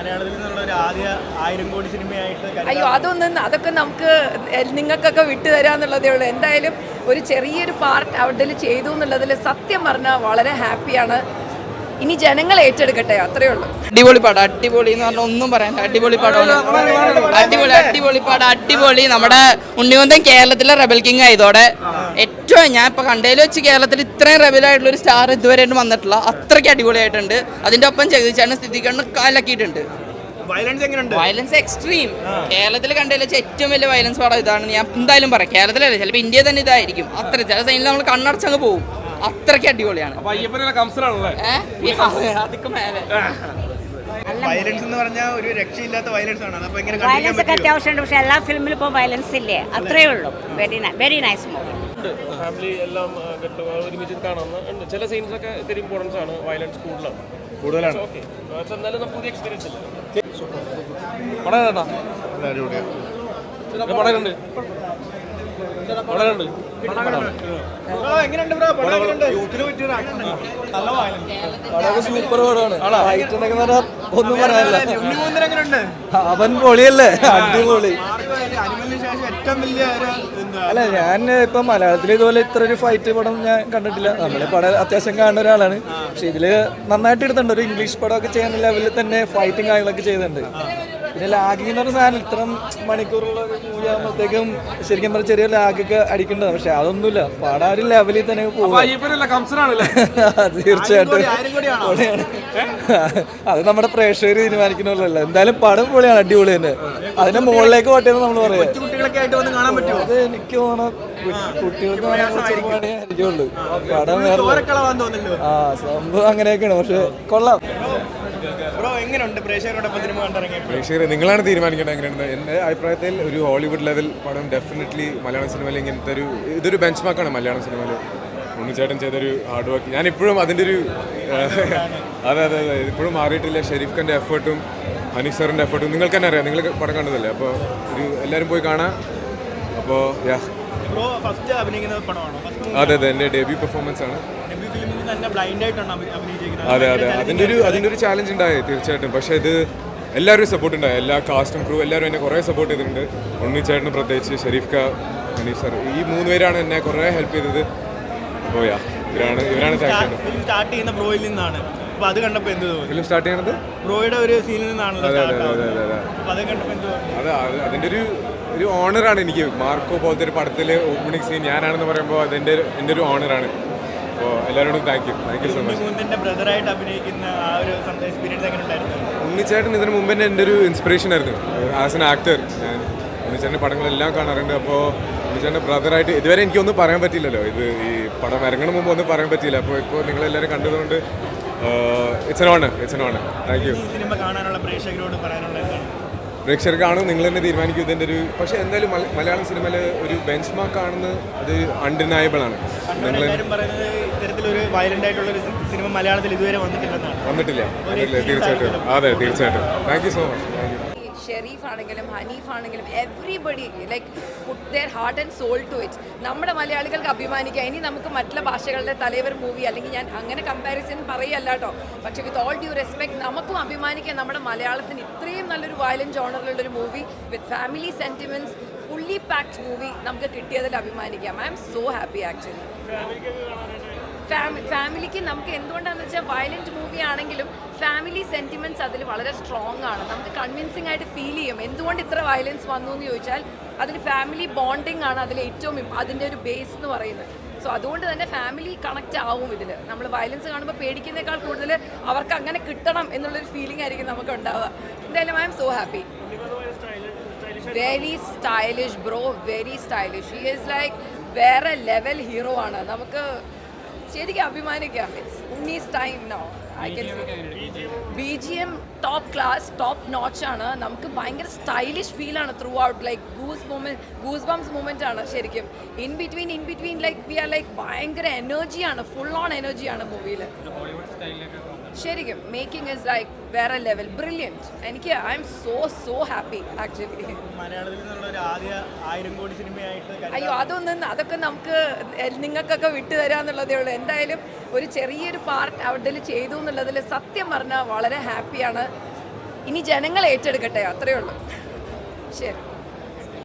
മലയാളത്തിൽ നിന്നുള്ള ഒരു ആദ്യ ആയിരം കോടി സിനിമയായിട്ട് അയ്യോ അതൊന്നും അതൊക്കെ നമുക്ക് നിങ്ങൾക്കൊക്കെ വിട്ടുതരാന്നുള്ളതേ ഉള്ളൂ. എന്തായാലും ഒരു ചെറിയൊരു പാർട്ട് അവിടെ ചെയ്തു എന്നുള്ളതിൽ സത്യം പറഞ്ഞാൽ വളരെ ഹാപ്പിയാണ്. ഇനി ജനങ്ങൾ ഏറ്റെടുക്കട്ടെ അത്രേ ഉള്ളൂ. അടിപൊളി പാടം അടിപൊളി എന്ന് പറഞ്ഞാൽ ഒന്നും പറയാൻ അടിപൊളി പാടാണ് അടിപൊളി അടിപൊളി പാടം അടിപൊളി. നമ്മുടെ ഉണ്ണിമന്തൻ കേരളത്തിലെ റെബൽ കിങ് ആയതോടെ ഏറ്റവും ഞാൻ ഇപ്പൊ കണ്ടതിൽ വെച്ച് കേരളത്തിൽ ഇത്രയും റെബൽ ആയിട്ടുള്ള ഒരു സ്റ്റാർ ഇതുവരെ വന്നിട്ടില്ല. അത്രയ്ക്ക് അടിപൊളിയായിട്ടുണ്ട്. അതിന്റെ ഒപ്പം ജഗതിച്ചാണ് സ്ഥിതികണ്ണ് കാലക്കിയിട്ടുണ്ട്. വയലൻസ് എക്സ്ട്രീം കേരളത്തിൽ കണ്ടതിൽ വെച്ച് ഏറ്റവും വലിയ വയലൻസ് പാടം ഇതാണ്. ഞാൻ എന്തായാലും പറയാം. കേരളത്തിലല്ല ചിലപ്പോൾ ഇന്ത്യ തന്നെ ഇതായിരിക്കും. അത്ര ചില സൈനിൽ നമ്മൾ കണ്ണടച്ചങ്ങ് പോകും. അത്രയ്ക്ക് അടിപൊളിയാണ്. അതൊക്കെ മേലെ. വയലൻസ് എന്ന് പറഞ്ഞാൽ ഒരു രക്ഷയില്ലാത്ത വയലൻസ് ആണ്. എങ്ങനെ വയലൻസ് ഒക്കെ? അത്യാവശ്യമുണ്ട്. പക്ഷെ എല്ലാ ഫിലിമിലും ഇപ്പോൾ വയലൻസ് ഇല്ലേ? അത്രേ ഉള്ളൂ. Very very nice movie family എല്ലാം ഒരുമിച്ച് ചില സീൻസ് ഒക്കെ ഇത്തിരി ഇമ്പോർട്ടൻസ് ആണ് വയലൻസ് കൂടുതലാണ്. എന്നാലും പുതിയ എക്സ്പീരിയൻസ് ഇല്ല? പടം പടം സൂപ്പർ പടമാണ്. ഒന്നും പറയാനില്ല? അവൻ പൊളിയല്ലേ? അടിപൊളി. ആർക്കും ഒരു ശേഷം ഏറ്റവും വലിയ അല്ല ഞാൻ ഇപ്പൊ മലയാളത്തിൽ ഇതുപോലെ ഇത്ര ഒരു ഫൈറ്റ് പടം ഞാൻ കണ്ടിട്ടില്ല. നമ്മൾ പടം അത്യാവശ്യം കാണുന്ന ഒരാളാണ്. പക്ഷെ ഇതിൽ നന്നായിട്ട് എടുത്തിട്ടുണ്ട്. ഒരു ഇംഗ്ലീഷ് പടം ഒക്കെ ചെയ്യുന്ന ലെവലിൽ തന്നെ ഫൈറ്റിംഗ് കാര്യങ്ങളൊക്കെ ചെയ്തിട്ടുണ്ട്. പിന്നെ ലാഗിങ് എന്ന് പറഞ്ഞ സാധനം ഇത്ര മണിക്കൂറുള്ള മൂവി ആകുമ്പോഴത്തേക്കും ശരിക്കും പറഞ്ഞാൽ ചെറിയ ലാഗൊക്കെ അടിക്കേണ്ടത് പക്ഷെ അതൊന്നുമില്ല. പാടാ ഒരു ലെവലിൽ തന്നെ പോകും തീർച്ചയായിട്ടും? പൊളിയാണ്. അത് നമ്മുടെ പ്രേക്ഷകർ തീരുമാനിക്കണമല്ലോ എന്തായാലും പാടും പൊളിയാണ് അടിപൊളി തന്നെ. അതിന്റെ മുകളിലേക്ക് പോട്ടെന്ന് നമ്മൾ പറയാം. അത് എനിക്ക് തോന്നുന്നു കുട്ടികൾക്ക് ആയിരിക്കുള്ളൂ പടം ആ സംഭവം അങ്ങനെയൊക്കെയാണ്. പക്ഷെ കൊള്ളാം. എങ്ങനെയുണ്ട് പ്രേക്ഷകരോടൊപ്പം സിനിമ കണ്ടിറങ്ങിയത് പ്രേക്ഷകരെ നിങ്ങളാണ് തീരുമാനിക്കേണ്ടത് എങ്ങനെയാണ് എന്റെ അഭിപ്രായത്തിൽ ഒരു ഹോളിവുഡ് ലെവൽ പടം ഡെഫിനറ്റ്ലി മലയാള സിനിമയിൽ ഇങ്ങനത്തെ ഒരു ഇതൊരു ബെഞ്ച് മാർക്കാണ് മലയാളം സിനിമയിൽ. ഉണ്ണിച്ചേട്ടൻ ചെയ്തൊരു ഹാർഡ് വർക്ക് ഞാൻ ഇപ്പോഴും അതിന്റെ ഒരു അതെ അതെ അതെ. ഇപ്പോഴും മാറിയിട്ടില്ല. ഷെരീഫ് ഖാന്റെ എഫേർട്ടും ഹനീഫ് സാറിന്റെ എഫേർട്ടും നിങ്ങൾക്ക് തന്നെ അറിയാം. നിങ്ങൾ പടം കണ്ടതല്ലേ? അപ്പോൾ ഒരു എല്ലാവരും പോയി കാണാം. അപ്പോൾ യാ അതെ അതെ. എന്റെ ഡെബ്യൂ പെർഫോമൻസ് ആണ്. അതെ അതെ. അതിന്റെ ഒരു അതിന്റെ ഒരു ചാലഞ്ച് ഉണ്ടായി തീർച്ചയായിട്ടും. പക്ഷേ ഇത് എല്ലാവരും സപ്പോർട്ട് ഉണ്ടായി. എല്ലാ കാസ്റ്റും ക്രൂ എല്ലാവരും എന്നെ കുറേ സപ്പോർട്ട് ചെയ്തിട്ടുണ്ട്. ഉണ്ണിച്ചേട്ടന് പ്രത്യേകിച്ച് ഷെരീഫ് ക മനീഷ് സാർ ഈ മൂന്ന് പേരാണ് എന്നെ കുറേ ഹെൽപ്പ് ചെയ്തത്. അപ്പോൾ യാ ഇവരാണ് ഇവരാണ് സ്റ്റാർട്ട് ചെയ്യുന്ന ബ്രോയിൽ നിന്നാണ്. അത് കണ്ടപ്പോൾ എന്ത് തോന്നി? ഫിലിം സ്റ്റാർട്ട് ചെയ്യണത്? ബ്രോയുടെ ഒരു സീനിൽ നിന്നാണല്ലോ അതെ, അതെ, അതെ, അത് അത്. അതിന്റെ ഒരു ഒരു ഓണറാണ് എനിക്ക്. മാർക്കോ പോലത്തെ ഒരു പടത്തിൽ ഓപ്പണിംഗ് സീൻ ഞാനാണെന്ന് പറയുമ്പോൾ അതെന്റെ എന്റെ ഒരു ഓണറാണ് അപ്പോൾ എല്ലാവരോടും thank you thank you so much ബ്രദറായിട്ട് അഭിനയിക്കുന്ന ആ ഒരു എക്സ്പീരിയൻസ് എങ്ങനെ ഉണ്ടായിരുന്നു ഉണ്ണിച്ചേട്ടൻ ഇതിന് മുമ്പ് തന്നെ എന്റെ ഒരു ഇൻസ്പിറേഷൻ ആയിരുന്നു. ആസ് എൻ ആക്ടർ ഞാൻ ഉണ്ണിച്ചേട്ടന്റെ പടങ്ങളെല്ലാം കാണാറുണ്ട്. അപ്പോൾ ഉണ്ണിച്ചേട്ടന്റെ ബ്രദറായിട്ട് ഇതുവരെ എനിക്കൊന്നും പറയാൻ പറ്റില്ലല്ലോ ഇത് ഈ പടം ഇറങ്ങണ മുമ്പ് ഒന്നും പറയാൻ പറ്റിയില്ല. അപ്പോൾ ഇപ്പോൾ നിങ്ങളെല്ലാവരും കണ്ടതുകൊണ്ട് it's an honour it's an honour thank you cinema കാണാനുള്ള പ്രേക്ഷകരോട് പറയാനുള്ള എന്താണ് പ്രേക്ഷകർ കാണും നിങ്ങൾ തന്നെ തീരുമാനിക്കും. ഇതിന്റെ ഒരു പക്ഷേ എന്തായാലും മല- മലയാളം സിനിമയിൽ ഒരു ബെഞ്ച് മാർക്ക് ആണെന്ന് അത് അൺഡിനയബിൾ ആണ്. നിങ്ങൾ ഇത്തരത്തിലൊരു വയലന്റ് ആയിട്ടുള്ള സിനിമ മലയാളത്തിൽ ഇതുവരെ വന്നിട്ടില്ല. വന്നിട്ടില്ല. തീർച്ചയായിട്ടും. അതെ തീർച്ചയായിട്ടും. Thank you so much Sharif ആണെങ്കിലും ഹനീഫ് ആണെങ്കിലും everybody like put their heart and soul to it നമ്മുടെ മലയാളികൾക്ക് അഭിമാനിക്കുക ഇനി നമുക്ക് മറ്റുള്ള ഭാഷകളുടെ തലവർ മൂവി അല്ലെങ്കിൽ ഞാൻ അങ്ങനെ കമ്പാരിസൺ പറയല്ല കേട്ടോ പക്ഷേ വിത്ത് ഓൾ ഡ്യൂ റെസ്പെക്ട് നമുക്കും അഭിമാനിക്കാം നമ്മുടെ മലയാളത്തിന് ഇത്രയും നല്ലൊരു വയലന്റ് ജോണറിലുള്ള ഒരു movie with family sentiments fully packed movie നമുക്ക് കിട്ടിയതിൽ അഭിമാനിക്കാം. I'm so happy actually ഫാമിലിക്ക് നമുക്ക് എന്തുകൊണ്ടാണെന്ന് വെച്ചാൽ വയലന്റ് മൂവി ആണെങ്കിലും ഫാമിലി സെന്റിമെന്റ്സ് അതിൽ വളരെ സ്ട്രോങ് ആണ്. നമുക്ക് കൺവിൻസിങ് ആയിട്ട് ഫീൽ ചെയ്യും. എന്തുകൊണ്ട് ഇത്ര വയലൻസ് വന്നു എന്ന് ചോദിച്ചാൽ അതിൽ ഫാമിലി ബോണ്ടിങ് ആണ് അതിൽ ഏറ്റവും അതിന്റെ ഒരു ബേസ് എന്ന് പറയുന്നത്. സോ അതുകൊണ്ട് തന്നെ ഫാമിലി കണക്റ്റ് ആവും ഇതിൽ നമ്മൾ വയലൻസ് കാണുമ്പോൾ പേടിക്കുന്നേക്കാൾ കൂടുതൽ അവർക്ക് അങ്ങനെ കിട്ടണം എന്നുള്ളൊരു ഫീലിംഗ് ആയിരിക്കും നമുക്ക് ഉണ്ടാവുക. എന്തായാലും I'm so happy very stylish bro very stylish he is like വേറെ ലെവൽ ഹീറോ ആണ്. നമുക്ക് ശരിക്കും അഭിമാനിക്കാം. It's Unni's time no I K B G M top class top notch ആണ്. നമുക്ക് ഭയങ്കര സ്റ്റൈലിഷ് ഫീൽ ആണ് throughout like goose moment goose bumps moment ആണ് ശരിക്കും. In between in between like we are like ഭയങ്കര എനർജിയാണ് ഫുൾ ഓൺ എനർജിയാണ് മൂവിയിൽ ശരിക്കും മേക്കിംഗ് ഇസ് ലൈക്ക് വേറെ ലെവൽ ബ്രില്യന്റ് എനിക്ക് I'm so so happy actually മലയാളത്തിൽ നിന്നുള്ള ഒരു ആദ്യ ആയിരം കോടി സിനിമയായിട്ട് കരുതാം. അയ്യോ അതൊന്നും അതൊക്കെ നമുക്ക് നിങ്ങൾക്കൊക്കെ നിങ്ങൾക്കൊക്കെ വിട്ടുതരാന്നുള്ളതേ ഉള്ളൂ. എന്തായാലും ഒരു ചെറിയൊരു പാർട്ട് അവിടെ ചെയ്തു എന്നുള്ളതിൽ സത്യം പറഞ്ഞാൽ വളരെ ഹാപ്പിയാണ് ഇനി ജനങ്ങൾ ഏറ്റെടുക്കട്ടെ അത്രയേ ഉള്ളൂ. ശരി.